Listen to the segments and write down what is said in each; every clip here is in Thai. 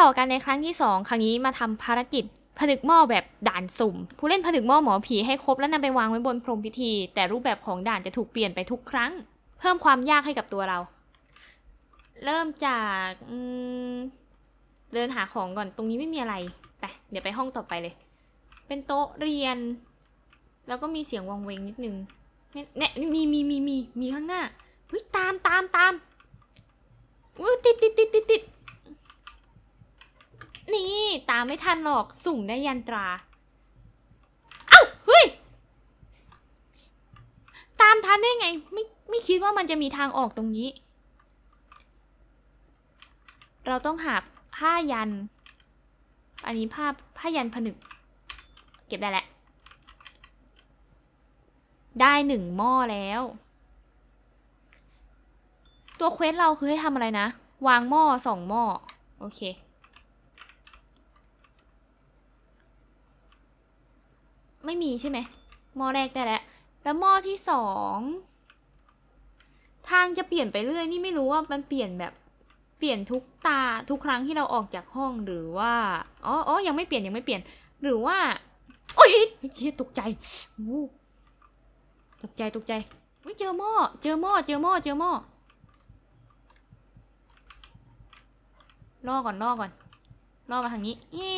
ต่อกันในครั้งที่ 2 ครั้งนี้มาทำภารกิจผนึกหม้อแบบด่านสุ่ม ผู้เล่นผนึกหม้อหมอผีให้ครบแล้วนำไปวางไว้บนพรมพิธี แต่รูปแบบของด่านจะถูกเปลี่ยนไปทุกครั้ง เพิ่มความยากให้กับตัวเรา เริ่มจากอืเดินหาของก่อนตรงนี้ไม่มีอะไรไปเดี๋ยวไปห้องต่อไปเลย เป็นโต๊ะเรียน แล้วก็มีเสียงวังเวงนิดนึงเนี่ยมีมีมีมีมีข้างหน้าเฮ้ยตามตามตามอุ้ยติดติดติดติดติด นี่ตามไม่ทันหรอกสุ่มได้ยันตรา เอ้าเฮ้ย ตามทันได้ไง ไม่ไม่คิดว่ามันจะมีทางออกตรงนี้ เราต้องหาผ้ายัน อันนี้ผ้าผ้ายันผนึก เก็บได้แล้ว ได้หนึ่งหม้อแล้ว ตัวเควสเราคือให้ทำอะไรนะ วางหม้อสองหม้อ โอเค ไม่มีใช่ไหมหม้อแรกได้แล้ว แล้วหม้อที่สองทางจะเปลี่ยนไปเรื่อยนี่ไม่รู้ว่ามันเปลี่ยนแบบเปลี่ยนทุกตาทุกครั้งที่เราออกจากห้องหรือว่าอ๋ออ๋อยังไม่เปลี่ยนยังไม่เปลี่ยน หรือว่าโอ้ยเฮ้ยตกใจตกใจตกใจเฮ้ยเจอหม้อเจอหม้อเจอหม้อเจอหม้อล่อก่อนล่อก่อนล่อมาทางนี้เย้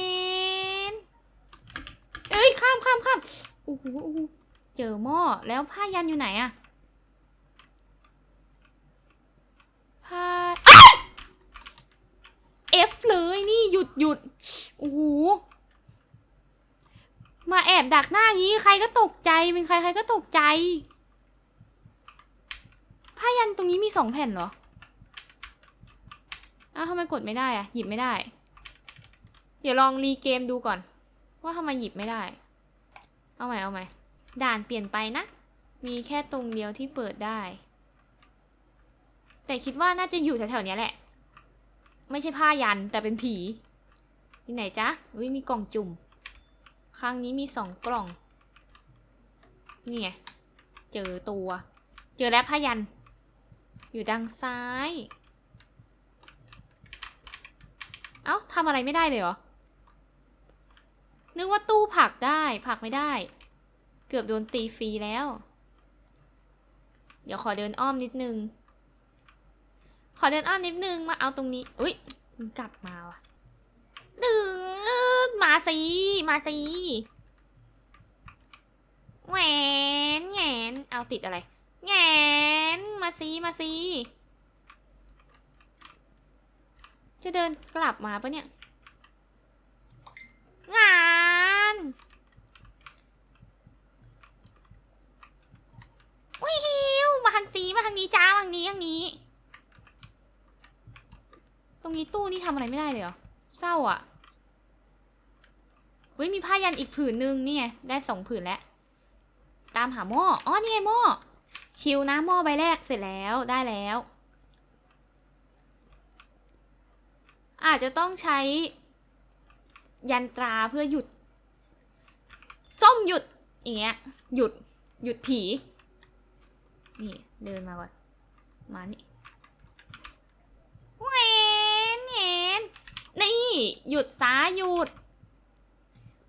ามข้ามข้ามโอ้โหเจอหม้อแล้วผ้ายันอยู่ไหนอะผ้าเอฟเลยนี่หยุดหยุดโอ้โหมาแอบดักหน้างี้ใครก็ตกใจเป็นใครใครก็ตกใจผ้ายันตรงนี้มีสองแผ่นเหรออ้าวทำไมกดไม่ได้อะหยิบไม่ได้ เดี๋ยวลองรีเกมดูก่อน ว่าทำไมหยิบไม่ได้ เอาใหม่เอาใหม่ ด่านเปลี่ยนไปนะ มีแค่ตรงเดียวที่เปิดได้ แต่คิดว่าน่าจะอยู่แถวๆนี้แหละ ไม่ใช่ผ้ายันแต่เป็นผีที่ไหนจ๊ะ อุ้ยมีกล่องจุ่ม ครั้งนี้มีสองกล่อง นี่ไง เจอตัว เจอแล้วผ้ายัน อยู่ดังซ้าย เอ้าทำอะไรไม่ได้เลยเหรอ นึกว่าตู้ผักได้ผักไม่ได้ เกือบโดนตีฟรีแล้ว เดี๋ยวขอเดินอ้อมนิดนึง ขอเดินอ้อมนิดนึงมาเอาตรงนี้ อุ้ยมันกลับมาว่ะดึงมาสิมาสิแหวนแหวนเอาติดอะไรแหวนมาสิมาสิจะเดินกลับมาปะเนี่ยงาน วิวมาทางสีมาทางนี้จ้าทางนี้ทางนี้ ตรงนี้ตู้นี่ทำอะไรไม่ได้เลยเหรอ เศร้าอะเฮ้ยมีผ้ายันอีกผืนนึงนี่ไงได้สองผืนแล้ว ตามหาหม้อ อ๋อ นี่ไงหม้อ ชิวนะหม้อใบแรกเสร็จแล้วได้แล้ว อาจจะต้องใช้ ยันตราเพื่อหยุด ส้มหยุดอย่างเงี้ยหยุดหยุดผี นี่เดินมาก่อน มานี่แหวนแหวนนี่หยุดซ้ายหยุด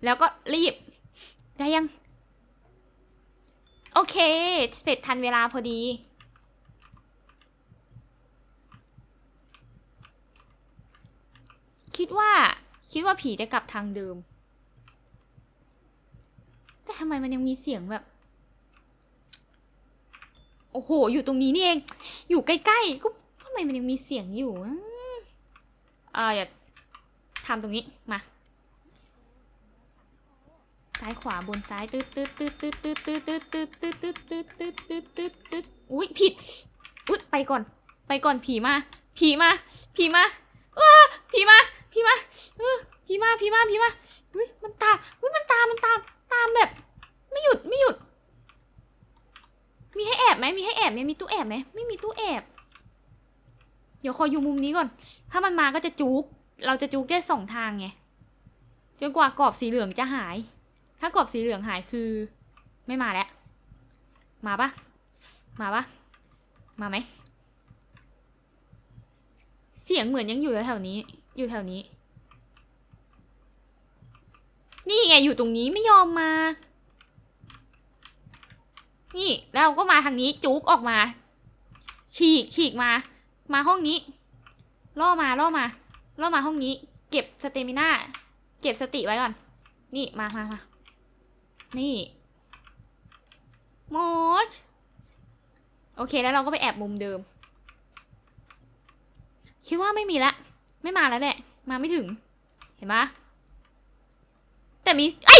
แล้วก็รีบ ได้ยัง โอเค เสร็จทันเวลาพอดี คิดว่า คิดว่าผีจะกลับทางเดิม แต่ทำไมมันยังมีเสียงแบบโอ้โห อยู่ตรงนี้นี่เอง อยู่ใกล้ๆก็ทำไมมันยังมีเสียงอยู่อะอ่าอย่าทำตรงนี้ มา ซ้ายขวาบนซ้ายตืดตืดตืดตืดตืดตืดตืดตืดตืดตืดตืดตืดตืดตืดตืดอุ้ยผิด อุ้ยไปก่อน ไปก่อนผีมา ผีมา ผีมาเออผีมา ผีมาเออผีมา ผีมา ผีมา อุ้ยมันตาม อุ้ยมันตาม มันตาม ตามแบบ ไม่หยุด ไม่หยุด มีให้แอบไหมมีให้แอบไหมมีตู้แอบไหมไม่มีตู้แอบ เดี๋ยวขออยู่มุมนี้ก่อน ถ้ามันมาก็จะจุก เราจะจุกได้สองทางไง จนกว่ากรอบสีเหลืองจะหาย ถ้ากรอบสีเหลืองหายคือ ไม่มาแล้ว มาปะมาปะมาไหม เสียงเหมือนยังอยู่แถวๆนี้ อยู่แถวนี้ นี่ไงอยู่ตรงนี้ไม่ยอมมา นี่แล้วก็มาทางนี้จุกออกมา ฉีกฉีกมา มาห้องนี้ ล่อมาล่อมา ล่อมาห้องนี้ เก็บสเตมิน่าเก็บสติไว้ก่อน นี่มามามานี่มดโอเคแล้วเราก็ไปแอบมุมเดิม คิดว่าไม่มีละ ไม่มาแล้วแหละ มาไม่ถึง เห็นปะแต่มีไอ้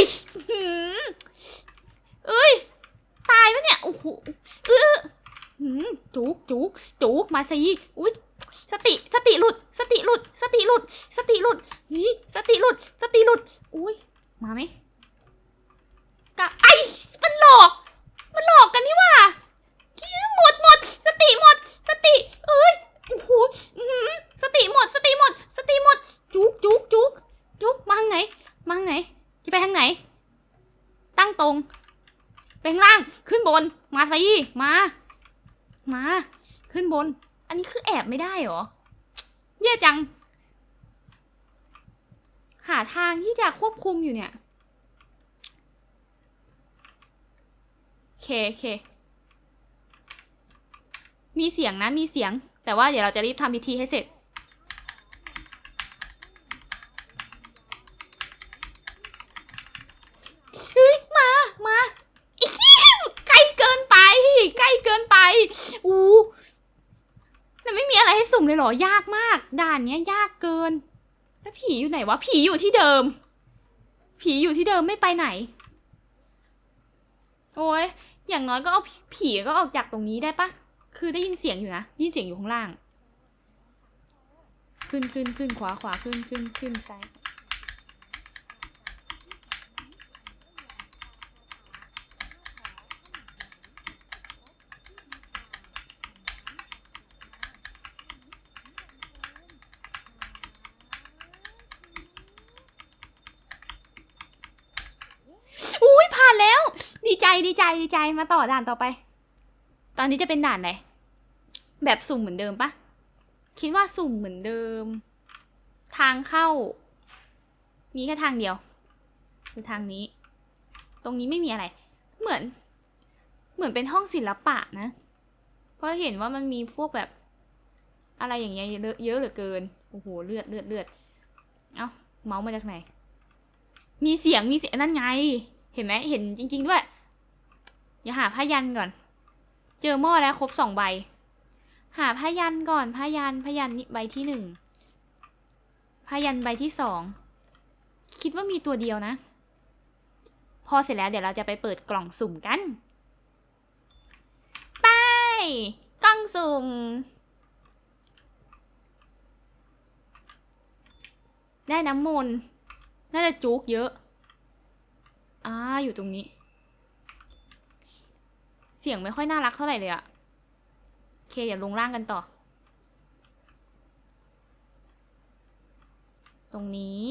เอ้ย ตายปะเนี่ยโอ้โหเออจุกจุกจุกมาสิอุ้ยสติสติหลุด สติหลุด สติหลุด สติหลุดนี่สติหลุด สติหลุด อุ้ยมาไหมกะไอมันหลอก มันหลอกกันนี่ว่าหมดหมด สติหมด สติ เอ้ยโอ้โหสติหมด สติหมด สติหมด จุกจุกจุกจุกมาทางไหน มาทางไหน จะไปทางไหน ตั้งตรง ข้างล่างขึ้นบนมาสิมา มา ขึ้นบน อันนี้คือแอบไม่ได้เหรอแย่จัง หาทางที่จะควบคุมอยู่เนี่ยโอเคโอเคมีเสียงนะมีเสียง แต่ว่าเดี๋ยวเราจะรีบทำพิธีให้เสร็จ เฮ้ย มา มาไอ้เหี้ยใกล้เกินไป ใกล้เกินไป อู้แต่ไม่มีอะไรให้สุ่ม เลยเหรอ ยากมาก ด่านเนี้ยยากเกิน แล้วผีอยู่ไหนวะ ผีอยู่ที่เดิม ผีอยู่ที่เดิมไม่ไปไหน โอ้ย อย่างน้อยก็เอาผีผีก็ออกจากตรงนี้ได้ปะ คือได้ยินเสียงอยู่นะ ได้ยินเสียงอยู่ข้างล่าง ขึ้นขึ้นขึ้นขวาขวาขึ้นขึ้นขึ้นซ้ายผ่านแล้ว ดีใจดีใจดีใจมาต่อด่านต่อไป ตอนนี้จะเป็นด่านไหนแบบสุ่มเหมือนเดิมปะคิดว่าสุ่มเหมือนเดิม ทางเข้า มีแค่ทางเดียว คือทางนี้ ตรงนี้ไม่มีอะไร เหมือน เหมือนเป็นห้องศิลปะนะเพราะเห็นว่ามันมีพวกแบบ อะไรอย่างเงี้ยเยอะเหลือเกินโอ้โหเลือดเลือดเลือดเอ้าเมาส์มาจากไหน มีเสียงมีเสียงนั่นไง เห็นไหมเห็นจริง ๆ ด้วย อย่าหาผ้ายันก่อน เจอหม้อแล้วครบสองใบ หาผ้ายันก่อนผ้ายันผ้ายันนี่ใบที่หนึ่งผ้ายันใบที่สองคิดว่ามีตัวเดียวนะ พอเสร็จแล้วเดี๋ยวเราจะไปเปิดกล่องสุ่มกัน ไป กล่องสุ่ม ได้น้ำมนต์น่าจะจุกเยอะ อ่า อยู่ตรงนี้ เสียงไม่ค่อยน่ารักเท่าไหร่เลยอะโอเคเดี๋ยวลงล่างกันต่อ ตรงนี้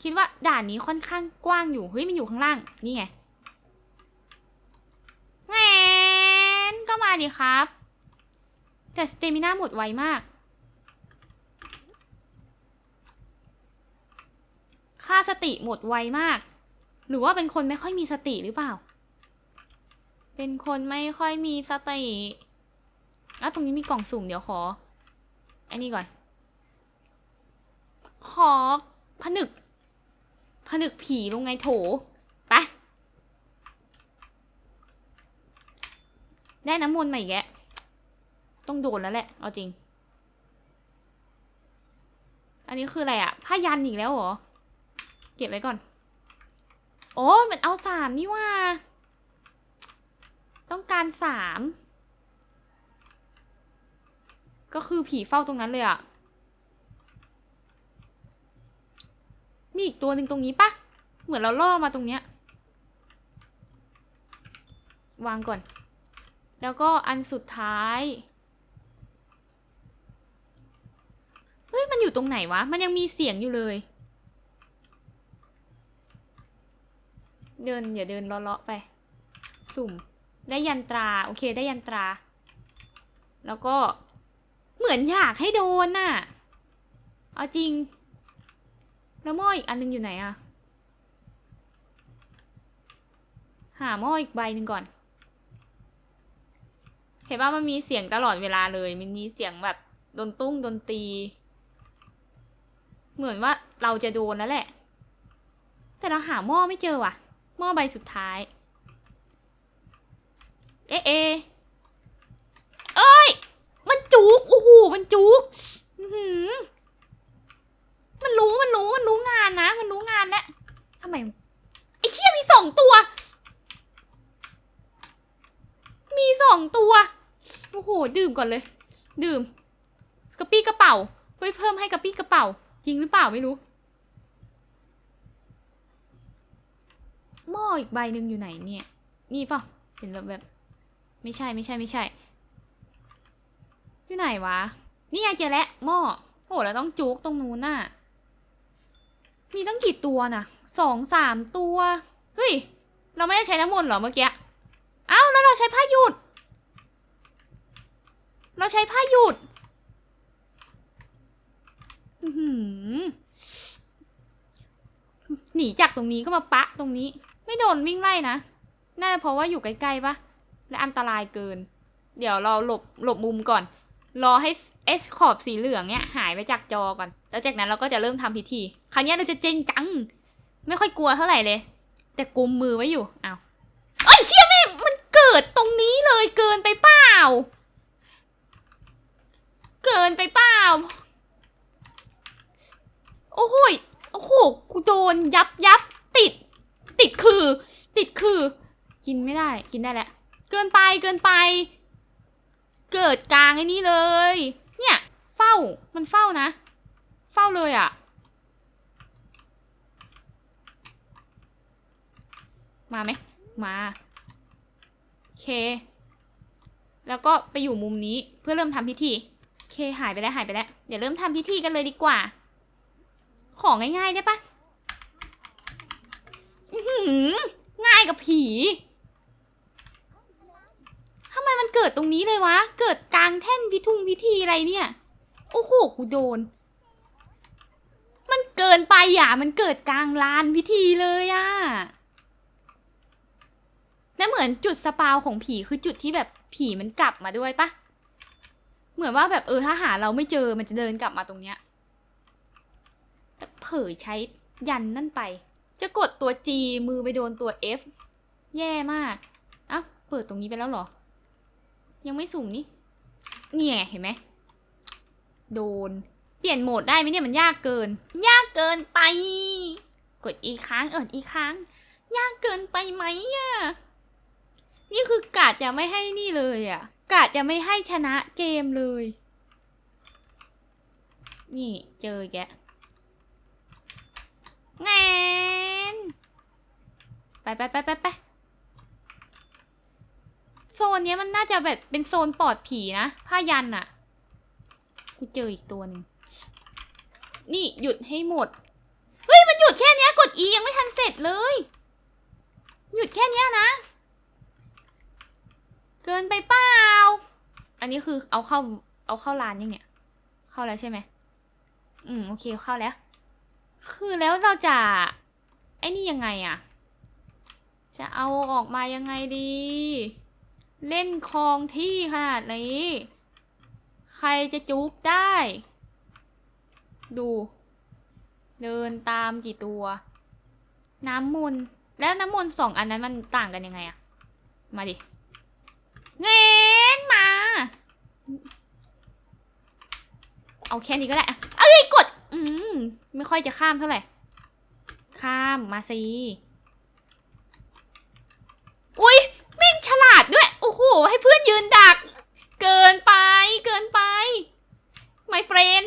คิดว่าด่านนี้ค่อนข้างกว้างอยู่ เฮ้ยมันอยู่ข้างล่าง นี่ไงแงนก็มาดิครับ แต่สเตมิน่าหมดไวมากค่าสติหมดไวมาก หรือว่าเป็นคนไม่ค่อยมีสติหรือเปล่า เป็นคนไม่ค่อยมีสติแล้วตรงนี้มีกล่องสุ่มเดี๋ยวขอ อันนี้ก่อน ขอผนึก ผนึกผีลงไงโถไปได้น้ำมนต์มาอีกแกต้องโดนแล้วแหละ เอาจริง อันนี้คืออะไรอะผ้ายันอีกแล้วเหรอ เก็บไว้ก่อน โอ้มันเอาสามนี่ว่า ต้องการสามก็คือผีเฝ้าตรงนั้นเลยอะมีอีกตัวหนึ่งตรงนี้ปะเหมือนเราล่อมาตรงเนี้ย วางก่อน แล้วก็อันสุดท้าย เฮ้ย มันอยู่ตรงไหนวะ มันยังมีเสียงอยู่เลย เดินอย่าเดินเลาะๆไป สุ่ม ได้ยันตรา โอเคได้ยันตรา แล้วก็เหมือนอยากให้โดนน่ะ เอาจริง แล้วหม้ออีกอันนึงอยู่ไหนอะหาหม้ออีกใบหนึ่งก่อน เห็นว่ามันมีเสียงตลอดเวลาเลย มันมีเสียงแบบดนตุ้งดนตี เหมือนว่าเราจะโดนแล้วแหละ แต่เราหาหม้อไม่เจอว่ะ หม้อใบสุดท้าย เอเอเอ้ย มันจุก โอ้โห มันจุกหือมันรู้ มันรู้ มันรู้งานนะ มันรู้งานแล้วทำไม ไอ้เชี่ยมีสองตัว มีสองตัว โอ้โห ดื่มก่อนเลย ดื่ม กระปี้กระเป๋าเฮ้ยเพิ่มให้กระปี้กระเป๋า จริงหรือเปล่าไม่รู้หม้ออีกใบหนึ่งอยู่ไหนเนี่ย นี่เปล่าเห็นแบบแบบ ไม่ใช่ไม่ใช่ไม่ใช่ อยู่ไหนวะ นี่ไงเจอแล้วหม้อ โอ้แล้วต้องจุกตรงนู้นน่ะ มีตั้งกี่ตัวน่ะ สองสามตัว เฮ้ย เราไม่ได้ใช้น้ำมนต์เหรอเมื่อกี้ เอ้าแล้วเราใช้ผ้าหยุด เราใช้ผ้าหยุดอื้อหือหนีจากตรงนี้ก็มาปะตรงนี้ ไม่โดนวิ่งไล่นะ น่าจะเพราะว่าอยู่ใกล้ๆปะ และอันตรายเกิน เดี๋ยวเราหลบหลบมุมก่อน รอให้เอสขอบสีเหลืองเนี่ยหายไปจากจอก่อน แล้วจากนั้นเราก็จะเริ่มทำพิธี คราวนี้เราจะเจงจัง ไม่ค่อยกลัวเท่าไหร่เลย แต่กุมมือไว้อยู่อ้าวเอ้ยเชี่ยแม่มันเกิดตรงนี้เลยเกินไปเปล่า เกินไปเปล่า โอ้โหโอ้โหกูโดนยับยับติด ติดคือ ติดคือ กินไม่ได้ กินได้แหละ เกินไปเกินไป เกิดกลางไอ้นี่เลย เนี่ย เฝ้ามันเฝ้านะ เฝ้าเลยอะ่ะ มาไหมมาโอเค แล้วก็ไปอยู่มุมนี้เพื่อเริ่มทำพิธีโอเคหายไปแล้วหายไปแล้ว เดี๋ยวเริ่มทำพิธีกันเลยดีกว่า ของง่ายๆได้ปะง่ายกับผี มมันเกิดตรงนี้เลยวะ เกิดกลางแท่นพิทุงพิธีอะไรเนี่ย โอ้โหกูโดน มันเกินไปอะ มันเกิดกลางลานพิธีเลยอะและเหมือนจุดสปาวของผีคือจุดที่แบบผีมันกลับมาด้วยปะเหมือนว่าแบบเออถ้าหาเราไม่เจอมันจะเดินกลับมาตรงเนี้ยแต่เผยใช้ยันนั่นไป จะกดตัว G มือไปโดนตัว F แย่มาก เอ้า เปิดตรงนี้ไปแล้วเหรอ ยังไม่สุ่มนี่เนี่ยเห็นไหมโดน เปลี่ยนโหมดได้ไหมเนี่ยมันยากเกิน ยากเกินไป กดอีกครั้งเอออีกครั้ง ยากเกินไปไหมอะนี่คือกาดจะไม่ให้นี่เลยอะกาดจะไม่ให้ชนะเกมเลย นี่เจอแกแงนไปไปไปไปไป นเนี้ยมันน่าจะแบบเป็นโซนปลอดผีนะผ้ายันอะกูเจออีกตัวหนึ่งนี่หยุดให้หมด เฮ้ยมันหยุดแค่นี้กด E ยังไม่ทันเสร็จเลย หยุดแค่นี้นะ เกินไปเปล่า อันนี้คือเอาเข้าเอาเข้าร้านยังเนี่ย เข้าแล้วใช่ไหม อืมโอเคเข้าแล้ว คือแล้วเราจะไอ้นี่ยังไงอะจะเอาออกมายังไงดี เล่นคลองที่ขนาดนี้ ใครจะจุกได้ ดู เดินตามกี่ตัว น้ำมนต์แล้วน้ำมนต์สองอันนั้นมันต่างกันยังไงอะมาดิเงินมา เอาแค่นี้ก็ได้เอ้ยกด อืม ไม่ค่อยจะข้ามเท่าไหร่ ข้ามมาสิ อุ้ยแม่งฉลาดด้วย โอ้โห ให้เพื่อนยืนดัก เกินไป เกินไป my friend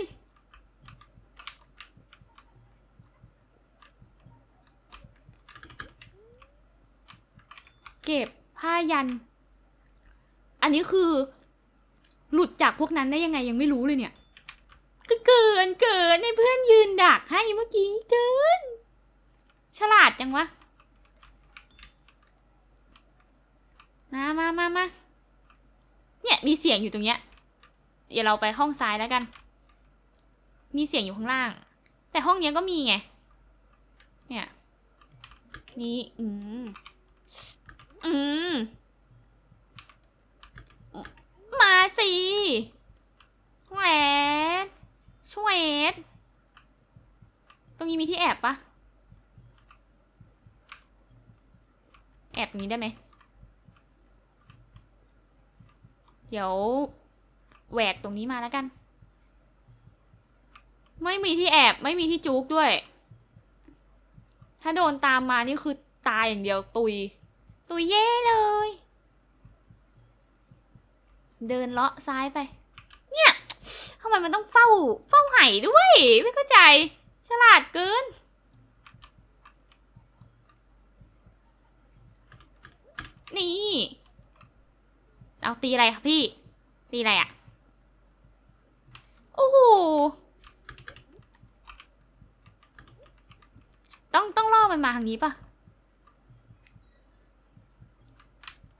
เก็บผ้ายัน อันนี้คือ หลุดจากพวกนั้นได้ยังไงยังไม่รู้เลยเนี่ย ก็เกินเกินให้เพื่อนยืนดักให้เมื่อกี้เกิน ฉลาดจังวะ มามามามาเนี่ยมีเสียงอยู่ตรงเนี้ย เดี๋ยวเราไปห้องซ้ายแล้วกัน มีเสียงอยู่ข้างล่าง แต่ห้องเนี้ยก็มีไง เนี่ย นี่อืมอืมมาสิแหวนช่วยตรงนี้มีที่แอบปะแอบตรงนี้ได้ไหม เดี๋ยวแหวกตรงนี้มาแล้วกัน ไม่มีที่แอบไม่มีที่จุกด้วย ถ้าโดนตามมานี่คือตายอย่างเดียวตุย ตุยเย่เลย เดินเลาะซ้ายไป เนี่ยทำไมมันต้องเฝ้า เฝ้าไห่ด้วย ไม่เข้าใจ ฉลาดเกินนี่ เอาตีอะไรคะพี่ ตีอะไรอะ่ะโอ้โหต้องต้องล่อมันมาทางนี้ปะ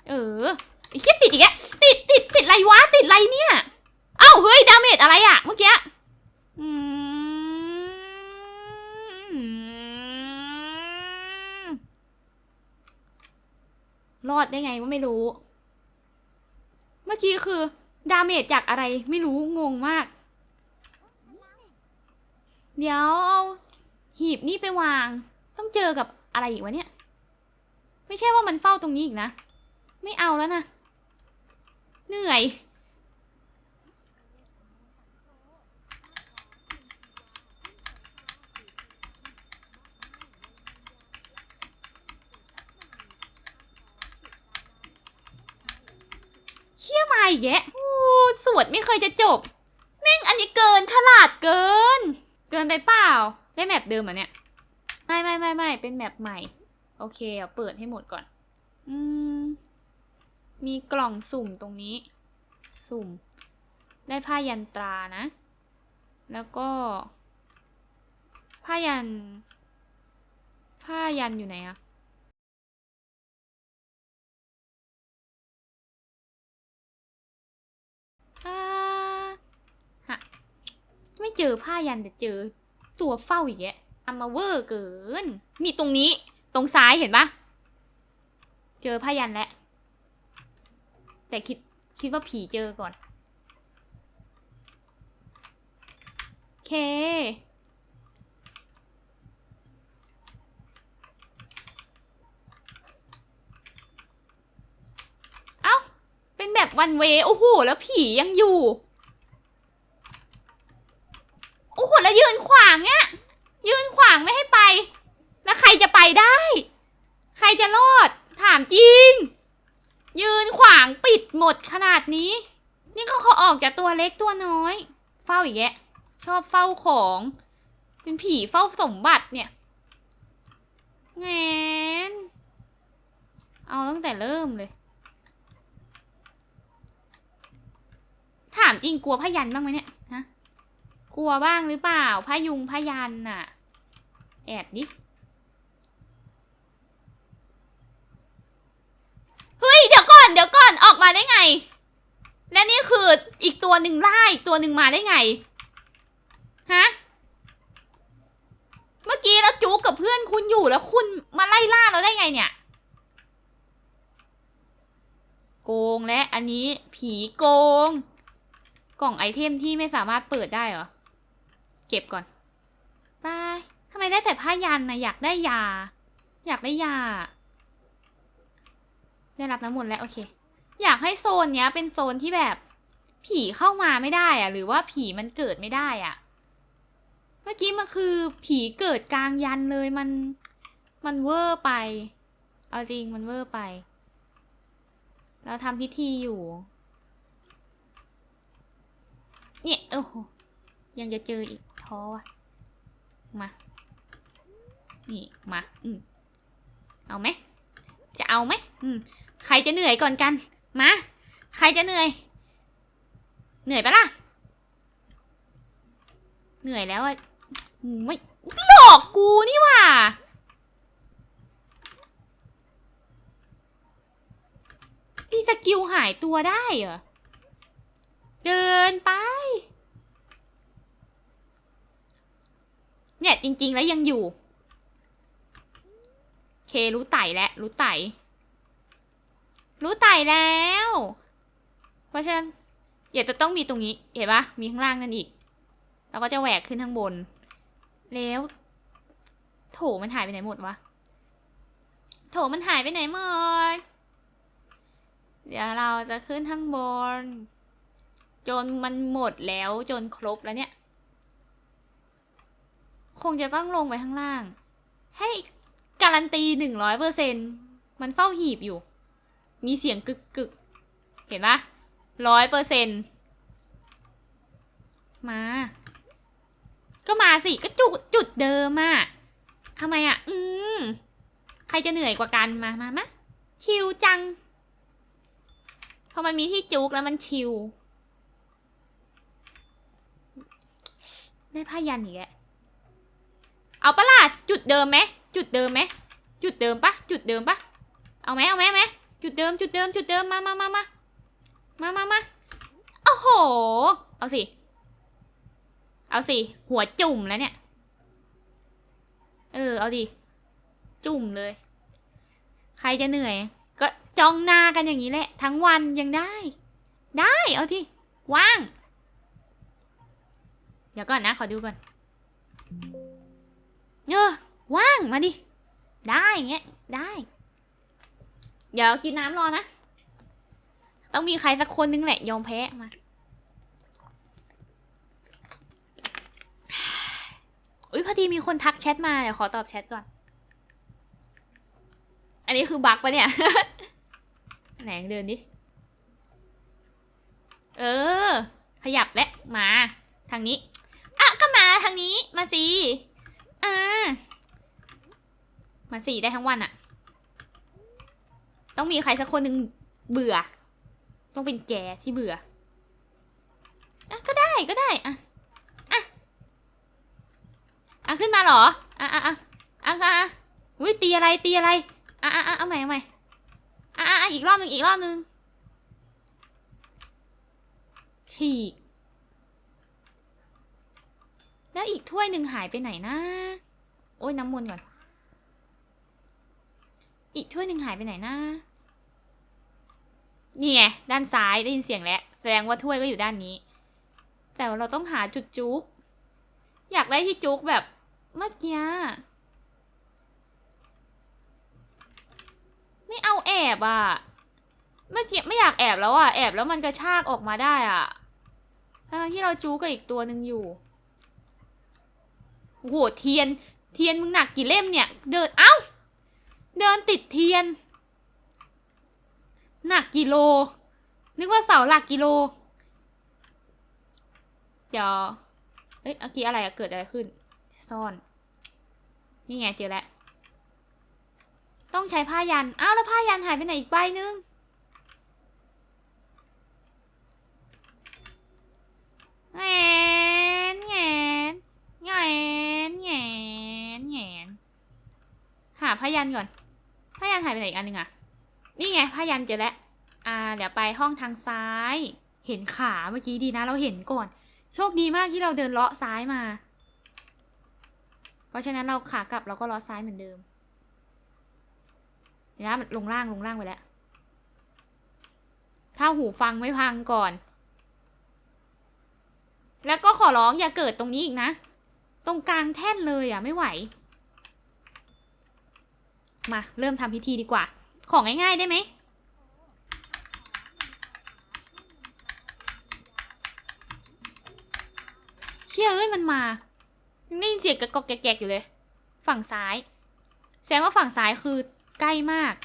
เออไอ้เหี้ยติดอีกแล้วติดติดติดไรวะติดไรเนี่ยเอ้าเฮ้ยดาเมจอะไรอะเมื่อกี้อืมรอดได้ไงว่าไม่รู้ เมื่อกี้คือ ดาเมจจากอะไรไม่รู้งงมาก เดี๋ยวเอาหีบนี่ไปวาง ต้องเจอกับอะไรอีกวะเนี่ย ไม่ใช่ว่ามันเฝ้าตรงนี้อีกนะ ไม่เอาแล้วนะ เหนื่อย เชี่ยมา อีกแยะโอ้สวดไม่เคยจะจบ แม่งอันนี้เกินฉลาดเกิน เกินไปเปล่า ได้แมปเดิมเหรอเนี่ย ไม่ไม่ไม่ไม่เป็นแมปใหม่ โอเคเอาเปิดให้หมดก่อน อืม มีกล่องสุ่มตรงนี้ สุ่ม ได้ผ้ายันตรานะ แล้วก็ ผ้ายัน ผ้ายันอยู่ไหนอะ อ่าฮะไม่เจอผ้ายันแต่เจอตัวเฝ้าอีกแยะอามาเวอร์เกิน มีตรงนี้ ตรงซ้ายเห็นปะเจอผ้ายันแล้วแต่คิดคิดว่าผีเจอก่อน โอเค เอ้า เป็น แบบวันเวโอ้โห แล้วผียังอยู่ โอ้โห แล้วยืนขวางเนี่ยยืนขวางไม่ให้ไป แล้วใครจะไปได้ ใครจะรอด ถามจริง ยืนขวางปิดหมดขนาดนี้ นี่เขาเขาออกจากตัวเล็กตัวน้อย เฝ้าอีกแยะ ชอบเฝ้าของ เป็นผีเฝ้าสมบัติเนี่ยแงนเอาตั้งแต่เริ่มเลย ถามจริงกลัวพยันบ้างไหมเนี่ยฮะกลัวบ้างหรือเปล่าพยุงพยันน่ะ แอบดิเฮ้ยเดี๋ยวก่อนเดี๋ยวก่อนออกมาได้ไง และนี่คืออีกตัวหนึ่งล่าอีกตัวหนึ่งมาได้ไงฮะเมื่อกี้เราจู๊กับเพื่อนคุณอยู่แล้วคุณมาไล่ล่าเราได้ไงเนี่ยโกงและอันนี้ผีโกง กล่องไอเทมที่ไม่สามารถเปิดได้เหรอ เก็บก่อนไปทำไมได้แต่ผ้ายันนะอยากได้ยา อยากได้ยา ได้รับน้ำมนต์แล้วโอเค อยากให้โซนเนี้ย เป็นโซนที่แบบ ผีเข้ามาไม่ได้อะหรือว่าผีมันเกิดไม่ได้อะเมื่อกี้มันคือผีเกิดกลางยันเลยมัน มันเวอร์ไป เอาจริงมันเวอร์ไป เราทำพิธีอยู่ เนี่ยโอ้โหยังจะเจออีกท้อวะมา นี่มาอืมเอาไหมจะเอาไหมอืมใครจะเหนื่อยก่อนกันมาใครจะเหนื่อย เหนื่อยปะล่ะเหนื่อยแล้วอะไม่หลอกกูนี่ว่าที่สกิลหายตัวได้เหรอ เดินไป เนี่ยจริง ๆ แล้วยังอยู่ เครู้ไต่แล้วรู้ไต่ รู้ไต่แล้ว เพราะฉะนั้นเดี๋ยวจะต้องมีตรงนี้ เห็นปะมีข้างล่างนั่นอีก แล้วก็จะแหวกขึ้นข้างบน แล้วโถมันหายไปไหนหมดวะ โถมันหายไปไหนหมด เดี๋ยวเราจะขึ้นข้างบน จนมันหมดแล้วจนครบแล้วเนี่ย คงจะต้องลงไปข้างล่าง ให้การันตีหนึ่งร้อยเปอร์เซ็นมันเฝ้าหีบอยู่ มีเสียงกึกกึกเห็นปะร้อยเปอร์เซ็นมา ก็มาสิ ก็จุดจุดเดิมอะทำไมอะอืม ใครจะเหนื่อยกว่ากัน มามามาชิวจัง พอมันมีที่จุกแล้วมันชิว ได้ผ้ายันอีกแล้วเอาปะล่ะจุดเดิมไหมจุดเดิมไหมจุดเดิมปะจุดเดิมปะเอาไหมเอาไหมไหมจุดเดิมจุดเดิมจุดเดิมมามามามามามามาโอ้โห เอาสิ เอาสิ หัวจุ่มแล้วเนี่ย เออ เอาดิ จุ่มเลย ใครจะเหนื่อย ก็จองหน้ากันอย่างนี้แหละ ทั้งวันยังได้ ได้ เอาที่ว่าง ดี๋ยวก่อนนะ ขอดูก่อนเออว่างมาดิ ได้อย่างเงี้ย ได้ เดี๋ยวกินน้ำรอนะ ต้องมีใครสักคนนึงแหละ ยอมแพ้มา อุ้ยพอดีมีคนทักแชทมา เดี๋ยวขอตอบแชทก่อน อันนี้คือบั๊กปะเนี่ย ไหนเดินดิ เออ ขยับและมา ทางนี้ อะก็มาทางนี้มาสิอ่ามาสิได้ทั้งวันอะต้องมีใครสักคนหนึ่งเบื่อ ต้องเป็นแกที่เบื่ออะก็ได้ก็ได้อะอะอะขึ้นมาเหรออะอะอะอะอะอุ้ยตีอะไรตีอะไรอะอะอะเอาใหม่เอาใหม่อะอะอะอีกรอบหนึ่งอีกรอบหนึ่งฉีก แล้วอีกถ้วยหนึ่งหายไปไหนนะ โอ้ยน้ำมนต์ก่อน อีกถ้วยหนึ่งหายไปไหนนะ นี่ไงด้านซ้ายได้ยินเสียงแล้ว แสดงว่าถ้วยก็อยู่ด้านนี้ แต่ว่าเราต้องหาจุดจุก อยากได้ที่จุกแบบเมื่อกี้ ไม่เอาแอบอะ เมื่อกี้ไม่อยากแอบแล้วอะ แอบแล้วมันกระชากออกมาได้อะทั้งที่เราจูกับอีกตัวหนึ่งอยู่ โอ้โหเทียน เทียนมึงหนักกี่เล่มเนี่ย เดิน เอ้า เดินติดเทียน หนักกิโล นึกว่าเสาหลักกิโล เดี๋ยว เอ้ยเมื่อกี้อะไรอะเกิดอะไรขึ้น ซ่อน นี่ไงเจอแล้ว ต้องใช้ผ้ายัน อ้าว แล้วผ้ายันหายไปไหนอีกใบนึงแงนแงน แงนแงนแงนหาผ้ายันก่อนผ้ายันหายไปไหนอีกอันหนึ่งอะนี่ไงผ้ายันเจอแล้ว อ่า เดี๋ยวไปห้องทางซ้าย เห็นขาเมื่อกี้ดีนะ เราเห็นก่อน โชคดีมากที่เราเดินเลาะซ้ายมา เพราะฉะนั้นเราขากลับเราก็เลาะซ้ายเหมือนเดิมเดี๋ยวนะมันลงล่างลงล่างไปแล้ว ถ้าหูฟังไม่พังก่อน แล้วก็ขอร้องอย่าเกิดตรงนี้อีกนะ ตรงกลางแท่นเลยอะไม่ไหว มาเริ่มทำพิธีดีกว่า ของง่ายๆได้ไหมเชื่อเอ้ยมันมายังได้ยินเสียงกระกอกแกกๆอยู่เลย ฝั่งซ้าย แสดงว่าฝั่งซ้ายคือใกล้มาก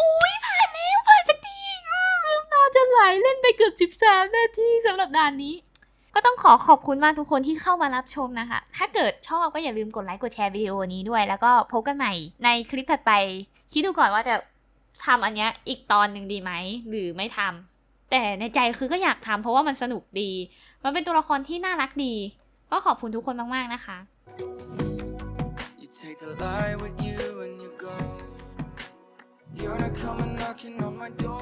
อุ้ยผ่านแล้วผ่านสักทีอะน้ำตาจะไหลเล่นไปเกือ บสิบสามนาทีสำหรับด่านนี้ ก็ต้องขอขอบคุณมากทุกคนที่เข้ามารับชมนะคะ ถ้าเกิดชอบก็อย่าลืมกดไลค์กดแชร์วิดีโอนี้ด้วย แล้วก็พบกันใหม่ในคลิปถัดไป คิดดูก่อนว่าจะทำอันเนี้ยอีกตอนหนึ่งดีไหมหรือไม่ทำแต่ในใจคือก็อยากทำเพราะว่ามันสนุกดี มันเป็นตัวละครที่น่ารักดี ก็ขอบคุณทุกคนมากๆนะคะ You take the light with you when you go. You You're not coming knocking on my door.